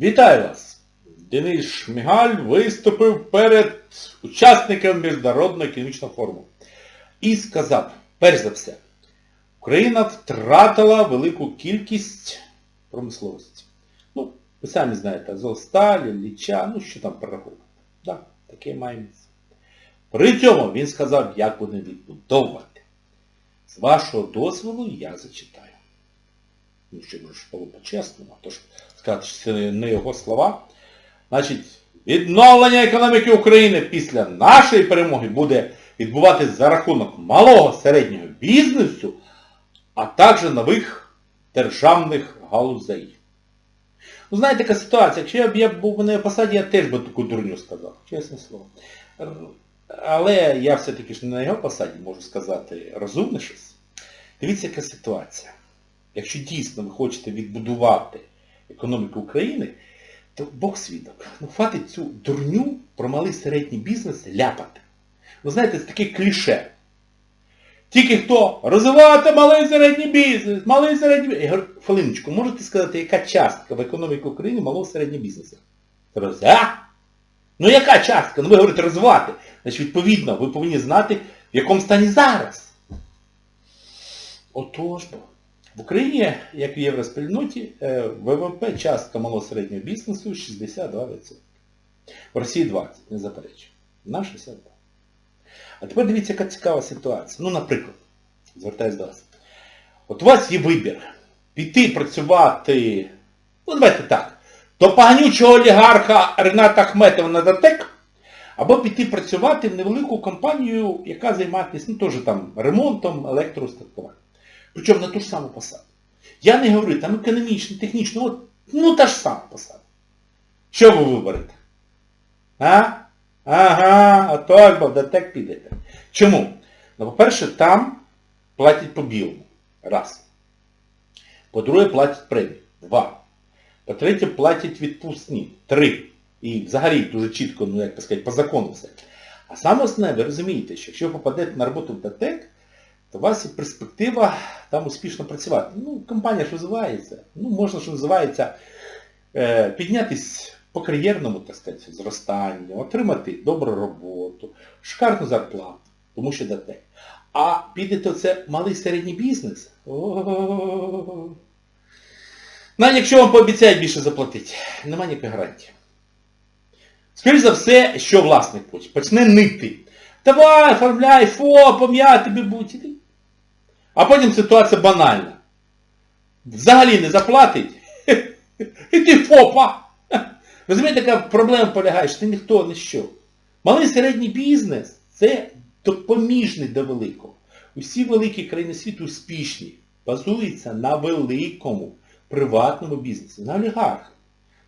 Вітаю вас! Денис Шмигаль виступив перед учасниками Міжнародного економічного форуму і сказав, перш за все, Україна втратила велику кількість промисловості. Ну, ви самі знаєте, Азовсталь, Ліча, ну що там перераховувати. Так, таке має місце. При цьому він сказав, як вони відбудовувати. З вашого дозволу я зачитаю. Ну, щоб ж було по-чесному, а то ж сказати, що це не його слова. Значить, відновлення економіки України після нашої перемоги буде відбуватися за рахунок малого середнього бізнесу, а також нових державних галузей. Ну, знаєте, така ситуація, якщо б я був на посаді, я теж би таку дурню сказав, чесне слово. Але я все-таки ж не на його посаді можу сказати розумне щось. Дивіться, яка ситуація. Якщо дійсно ви хочете відбудувати економіку України, то Бог свідок. Ну хватить цю дурню про малий середній бізнес ляпати. Ви знаєте, це таке кліше. Тільки хто розвивати малий середній бізнес, малий середній бізнес. Я говорю, Фалиночку, можете сказати, яка частка в економіці України малого середнього бізнесу? Роз, а? Ну яка частка? Ну ви говорите розвивати. Значить, відповідно, ви повинні знати, в якому стані зараз. Отож бо. В Україні, як в євроспільноті, е, ВВП частка малого середнього бізнесу 62%. В Росії 20%, не заперечую. На 62. А тепер дивіться, яка цікава ситуація. Ну, наприклад, звертаюсь до вас. От у вас є вибір. Піти працювати, ну давайте так, до поганючого олігарха Рената Ахметова на ДАТЕК, або піти працювати в невелику компанію, яка займається, ну, теж там ремонтом, електроустаткуванням. Причому на ту ж саму посаду. Я не говорю, там економічно, технічно, от, ну та ж сама посада. Що ви виберете? А? Ага, а то альбо в ДТЕК підете. Чому? Ну, по-перше, там платять по білому. Раз. По-друге, платять премію. Два. По-третє, платять відпускні. Три. І взагалі дуже чітко, ну як сказати, по закону все. А саме основне, ви розумієте, що якщо ви попадете на роботу в ДТЕК, то у вас є перспектива там успішно працювати. Ну, компанія ж розвивається. Ну, можна, що називається, е, піднятись по кар'єрному, так сказати, зростанню, отримати добру роботу, шикарну зарплату, тому що дате. А підете оце малий середній бізнес. Навіть якщо вам пообіцяють більше заплатити, нема ніякої гарантії. Скоріше за все, що власник хоче, почне нити. Давай, оформляй, ФОПом, я тобі будь. А потім ситуація банальна. Взагалі не заплатить. І ти ФОПа. Розумієте, яка проблема полягає, що ти ніхто, не що. Малий середній бізнес це допоміжний до великого. Усі великі країни світу успішні, базуються на великому приватному бізнесі, на олігархах.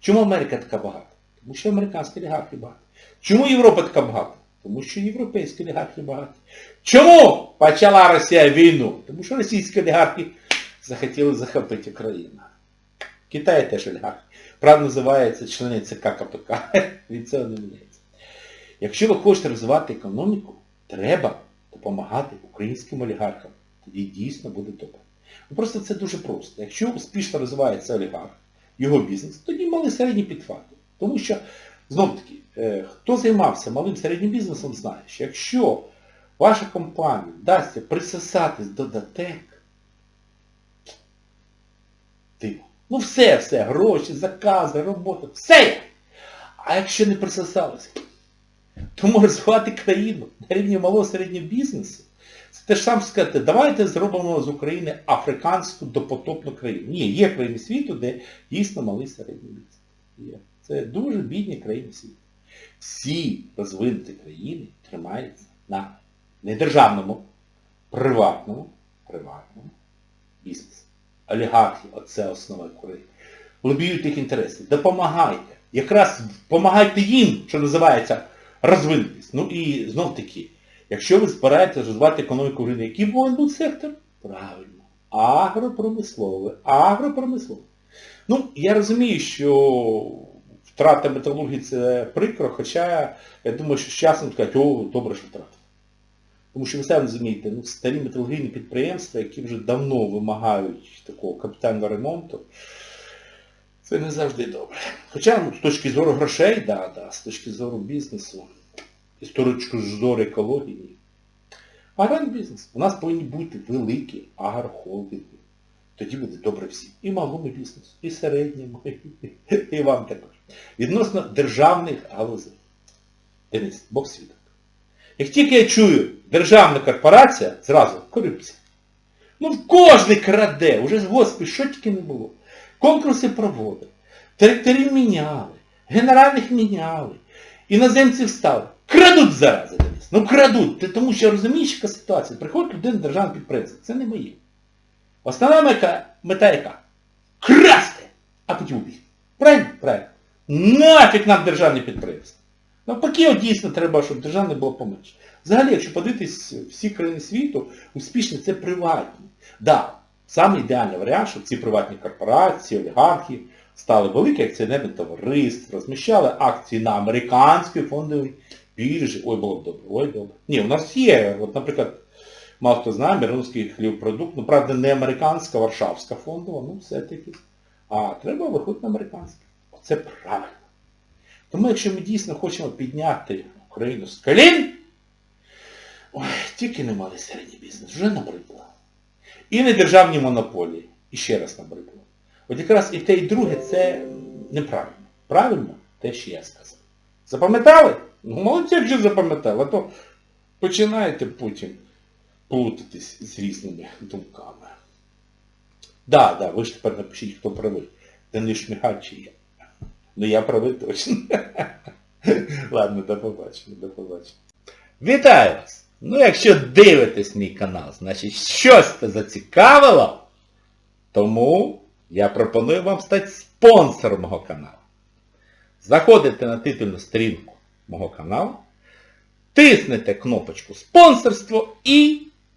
Чому Америка така багата? Тому що американські олігархи багаті. Чому Європа така багата? Тому що європейські олігархи багаті. Чому почала Росія війну? Тому що російські олігархи захотіли захопити Україну. Китай теж олігарх. Правда називається члени ЦК КПК. Від цього не міняється. Якщо ви хочете розвивати економіку, треба допомагати українським олігархам. Тоді дійсно буде добре. Ну Просто це дуже просто. Якщо успішно розвивається олігарх, його бізнес, тоді мали середні підхвати. Тому що, знов таки, хто займався малим середнім бізнесом, знає, що якщо ваша компанія вдасться присосатись до ДАТЕК, диво. Ну все, все, гроші, закази, робота, все. А якщо не присосалося, тому розвивати країну на рівні малого середнього бізнесу, це те ж саме сказати, давайте зробимо з України африканську допотопну країну. Ні, є країни світу, де дійсно малий середній бізнес. Є. Це дуже бідні країни світу. Всі розвинуті країни тримаються на недержавному, приватному, приватному бізнесі. Олігархи, оце основа України. Лобіюють їх інтереси. Допомагайте. Якраз допомагайте їм, що називається, розвинутись. Ну і знов таки, якщо ви збираєтесь розвивати економіку України, який повинен бути сектор? Правильно. Агропромисловий. Агропромисловий. Ну, я розумію, що втрата металургії це прикро, хоча я думаю, що з часом скажуть, о, добре, що втратили. Тому що ви самі розумієте, ну, старі металургійні підприємства, які вже давно вимагають такого капітального ремонту, Це не завжди добре. Хоча ну, з точки зору грошей, да, да, з точки зору бізнесу, і з точки зору екології. Аграрний бізнес. У нас повинні бути великі агрохолдинги. Тоді буде добре всім. І малому бізнесу, і середньому, і вам також. Відносно державних галузей. Денис, Бог свідок. Як тільки я чую державна корпорація, зразу корупція. Ну в кожний краде, уже господи, що тільки не було. Конкурси проводили, директорів міняли, генеральних міняли, іноземців стали. Крадуть зарази, Денис. Ну крадуть. Тому що розумієш, яка ситуація. Приходить людина державна підприємство. Це не моє. Основна мета, мета яка? Красти! А потім убити. Правильно? Правильно. Нафіг нам державні підприємства. Навпаки, дійсно треба, щоб державне було поменше. Взагалі, якщо подивитись всі країни світу, успішні це приватні. Да, саме ідеальний варіант, щоб ці приватні корпорації, олігархи стали великі акціонерні товариства, розміщали акції на американській фондовій біржі. Ой, було б добре, ой, добре. Ні, у нас є, от, наприклад, мало хто знає, Миронський хлібпродукт, ну, правда, не американська, варшавська фондова, ну все-таки. А треба виходити на американське. Оце правильно. Тому якщо ми дійсно хочемо підняти Україну з колін, тільки не малий середній бізнес, вже набридло. І не державні монополії. І ще раз набридло. От якраз і те, і друге це неправильно. Правильно те, що я сказав. Запам'ятали? Ну, молодці, якщо запам'ятали, а то починаєте потім плутатись з різними думками. Да, да, ви ж тепер напишіть, хто правий. Денис Шмигаль чи я. Ну я правий точно. Ладно, до побачення, до побачення. Вітаю вас! Ну якщо дивитесь мій канал, значить щось це зацікавило, тому я пропоную вам стати спонсором мого каналу. Заходите на титульну сторінку мого каналу, тиснете кнопочку спонсорство і